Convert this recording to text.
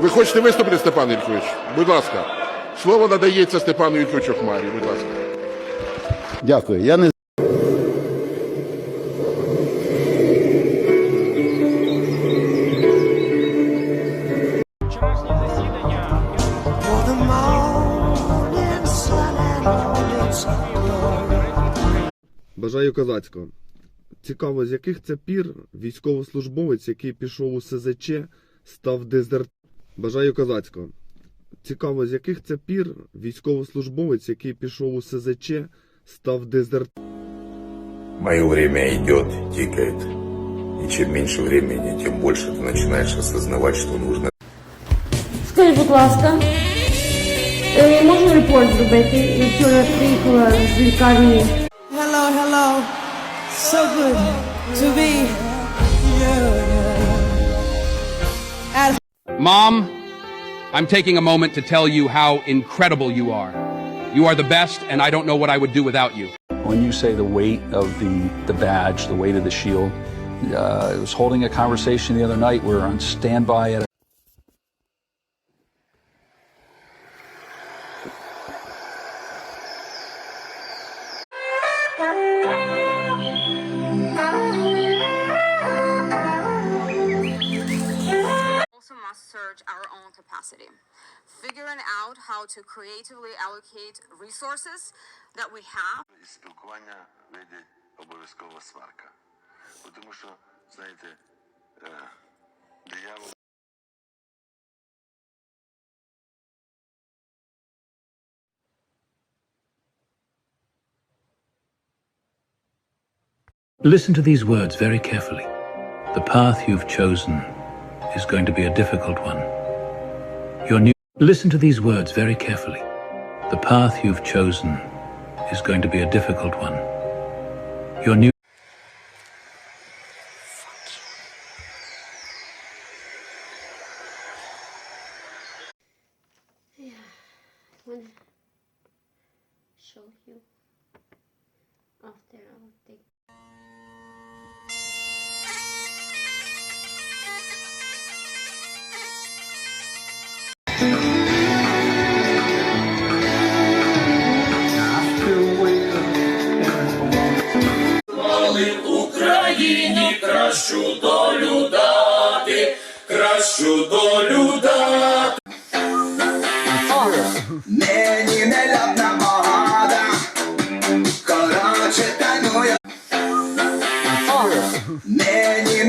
Ви хочете виступити, Степан Ількович? Будь ласка. Слово надається Степану Ільковичу Хмарі. Будь ласка. Дякую. Я не. Бажаю козацького. Цікаво, з яких це пір військовослужбовець, який пішов у СЗЧ, став дезерт. Бажаю козацького. Цікаво, з яких це пір військовослужбовець, який пішов у СЗЧ, став дезерт. Мое время идет, тикает. И чем меньше времени, тем больше ты начинаешь осознавать, что нужно Скажіть, будь ласка, е, можна репорт зробити? Я вчора приїхала з лікарні. Hello, hello. So good to be Mom, I'm taking a moment to tell you how incredible you are. You are the best, and I don't know what I would do without you. When you say the weight of the, the badge, the weight of the shield, uh, I was holding a conversation the other night. We were on standby at must surge our own capacity. Figuring out how to creatively allocate resources that we have Із спілкування вийде обов'язкова сварка. Бо Тому що, знаєте, е, диявол Listen to these words very carefully. The path you've chosen is going to be a difficult one. Your new Listen to these words very carefully. The path you've chosen is going to be a difficult one. Your new Yeah. wanna show you Україні кращу долю дати, кращу долю дати. Мені не лятна короче танує. Мені